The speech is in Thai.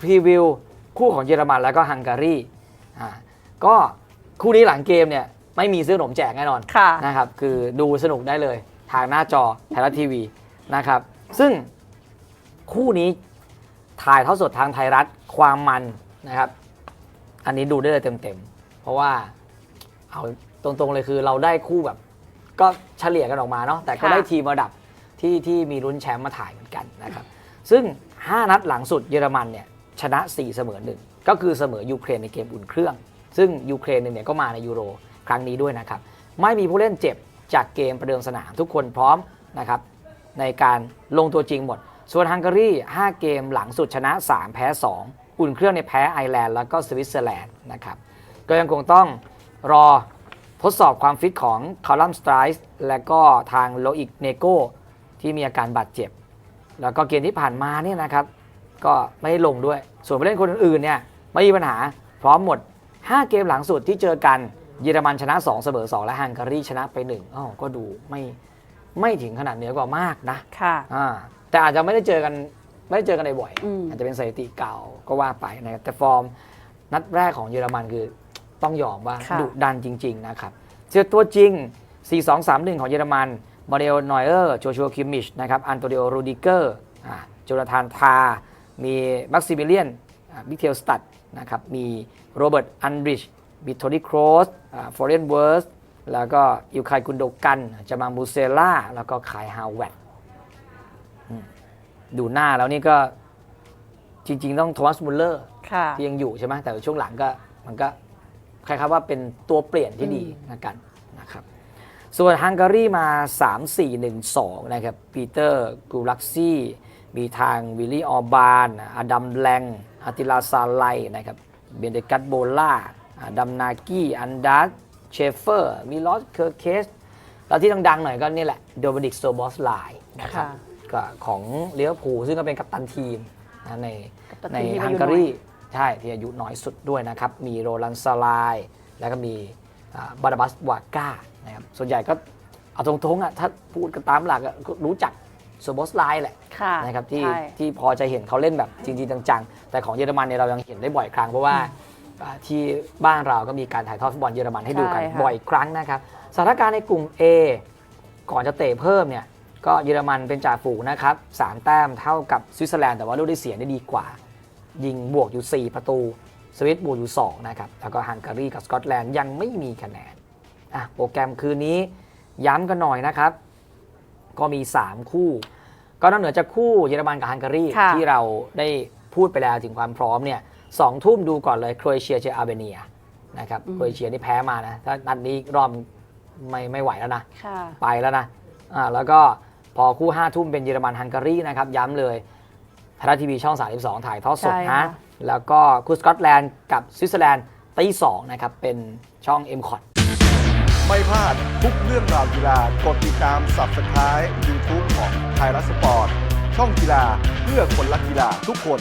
พรีวิวคู่ของเยอรมันแล้วก็ฮังการีอ่าก็คู่นี้หลังเกมเนี่ยไม่มีซื้อขนมแจกแน่นอนค่ะนะครับคือดูสนุกได้เลยทางหน้าจอไทยรัฐทีวีนะครับซึ่งคู่นี้ถ่ายเท่าสดทางไทยรัฐความมันนะครับ อันนี้ดูได้เลยเต็มๆ เพราะว่าเอาตรงๆเลยคือเราได้คู่แบบ ก็เฉลี่ยกันออกมาเนาะแต่ก็ค่ะได้ทีมระดับที่ที่มีลุ้นแชมป์มาถ่ายเหมือนกันนะครับ ซึ่ง 5 นัดหลังสุดเยอรมันเนี่ย ชนะ 4 เสมอหนึ่งก็คือเสมอยูเครนในเกมอุ่นเครื่อง ซึ่งยูเครนเนี่ยก็มาในยูโรครั้งนี้ด้วยนะครับ ไม่มีผู้เล่นเจ็บจากเกมประเดิมสนามทุกคนพร้อมนะครับในการลงตัวจริงหมด ส่วนฮังการี 5 เกมหลังสุดชนะ 3 แพ้ 2 อุ่นเครื่องในแพ้ไอร์แลนด์แล้วก็สวิตเซอร์แลนด์นะครับ ก็ยังคงต้องรอทดสอบความฟิตของคาร์ลัมสไตรส์และก็ทางโลอิกเนโกที่มีอาการบาดเจ็บ แล้วก็เกมที่ผ่านมาเนี่ยนะครับ ก็ไม่ได้ลงด้วย ส่วนผู้เล่นคนอื่นๆเนี่ยไม่มีปัญหาพร้อมหมด 5 เกมหลังสุดที่เจอกันเยอรมันชนะ 2 เสมอ 2 และฮังการีชนะไป1อ้าวก็ดูไม่ไม่ถึงขนาดเหนือกว่ามากนะค่ะอ่าแต่อาจจะไม่ได้เจอกันไม่ได้เจอกันบ่อยๆอืมอาจจะเป็นสถิติเก่าก็ว่าไปนะครับแต่ฟอร์มนัดแรกของเยอรมันคือต้องยอมว่าค่ะดุดันจริง ๆ นะครับเจอตัวจริง 4-2-3-1 ของเยอรมันมาเรลนอยเออร์โจชัวคิมมิชนะครับอันโตนิโอรูดิเกอร์อ่าโจนาธานทา มีมักซิมิเลียนบิเทลสตัดนะครับ มีโรเบิร์ตอันดริช มีโทนี่โครสฟอร์เรนเวิร์ส แล้วก็อิวคายกุนโดกันจามามูเซล่า แล้วก็คายฮาวเวตดูหน้าแล้วนี่ก็จริง ๆ ต้องโทมัสมุลเลอร์ค่ะที่ยังอยู่ใช่ไหมแต่ช่วงหลังก็มันก็คล้ายๆว่าเป็นตัวเปลี่ยนที่ดีอืมนะกันนะครับ ส่วนฮังการีมา 3 4 1 2 นะครับปีเตอร์กูลักซี่ มีทางวิลลี่ออบานอดัมแลงอาติลาซาไลนะครับเบนเดกัตโบล่าอดัมนากี้อันดัสเชฟเฟอร์มีลอสเคอร์เคสแล้วที่ดังๆหน่อยก็นี่แหละโดมินิกโซบอสไลนะครับค่ะก็ของเลี้ยวผูลซึ่งก็เป็นกัปตันทีมนะในกัปตันในทีมที่อายุฮังการีใช่ที่อายุน้อยสุดด้วยนะครับ มีโรลันซาลาย แล้วก็มีอ่าบาราบัสวาก้านะครับส่วนใหญ่ก็เอาตรงๆอะถ้าพูดกันตามหลักอะก็รู้จัก โซบอสไลแหละค่ะนะครับที่ใช่ ที่พอจะเห็นเขาเล่นแบบจริงๆจังๆ แต่ของเยอรมันเนี่ยเรายังเห็นได้บ่อยครั้งเพราะว่าอ่าที่บ้านเราก็มีการถ่ายทอดฟุตบอลเยอรมันให้ดูกันใช่ค่ะ บ่อยครั้งนะครับสถานการณ์ในกลุ่ม A ก่อนจะเตะเพิ่มเนี่ยก็เยอรมันเป็นจ่าฝูงนะครับสามแต้มเท่ากับสวิตเซอร์แลนด์แต่ว่าลูกได้เสียได้ดีกว่า ยิงบวกอยู่ 4 ประตู สวิตบวกอยู่2นะครับแล้วก็ฮังการีกับสกอตแลนด์ยังไม่มีคะแนนอะโปรแกรมคืนนี้ย้ำกันหน่อยนะครับ ก็มี 3 คู่ ก็นอกเหนือจากคู่เยอรมันกับฮังการีค่ะ ที่เราได้พูดไปแล้วถึงความพร้อมเนี่ยสองทุ่มดูก่อนเลยโครเอเชียเจออาร์เบเนียนะครับโครเอเชียนี่แพ้มานะถ้านัดนี้รอบไม่ไม่ไหวแล้วนะ ค่ะ ไปแล้วนะอ่าแล้วก็พอคู่5ทุ่มเป็นเยอรมันฮังการีนะครับ ย้ำเลยไทยรัฐทีวีช่อง 32 ถ่ายทอดสดใช่ค่ะนะแล้วก็คู่สกอตแลนด์กับสวิตเซอร์แลนด์ตีสองนะครับ เป็นช่อง m c o t ไม่พลาดทุกเรื่องราวกีฬากดติดตาม Subscribe YouTube ของไทยรัฐสปอร์ตช่องกีฬาเพื่อคนรักกีฬาทุกคน